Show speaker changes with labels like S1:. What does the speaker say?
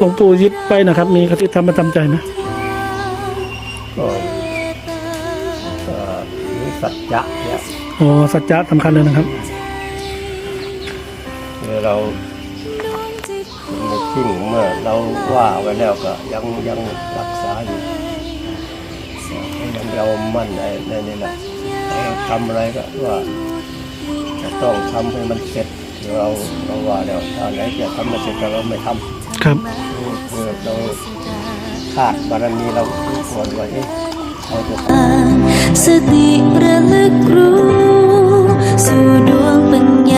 S1: หลวงปู่ยึดไปนะครับ มีคติธรรมประจำใจไหม
S2: ก็เอ่อหรือสัจจะเนี่ย
S1: อ๋อสัจจะสำคัญเลยนะครับ
S2: คือเราไม่ทิ้งเมื่อเราว่าไว้แล้วก็ยังยังรักษาอยู่ยังเรามั่นในในนี่แหละเราทำอะไรก็ว่าจะต้องทำให้มันเสร็จเราเราว่าแล้วถ้าไหนจะทำไม่เสร็จเราไม่ทำ
S1: ครับ
S2: คือเราขาดบารมีเราควรไว้เอ๊ะเราจะ
S3: สติระลึกรู้สู่ดวงปัญญา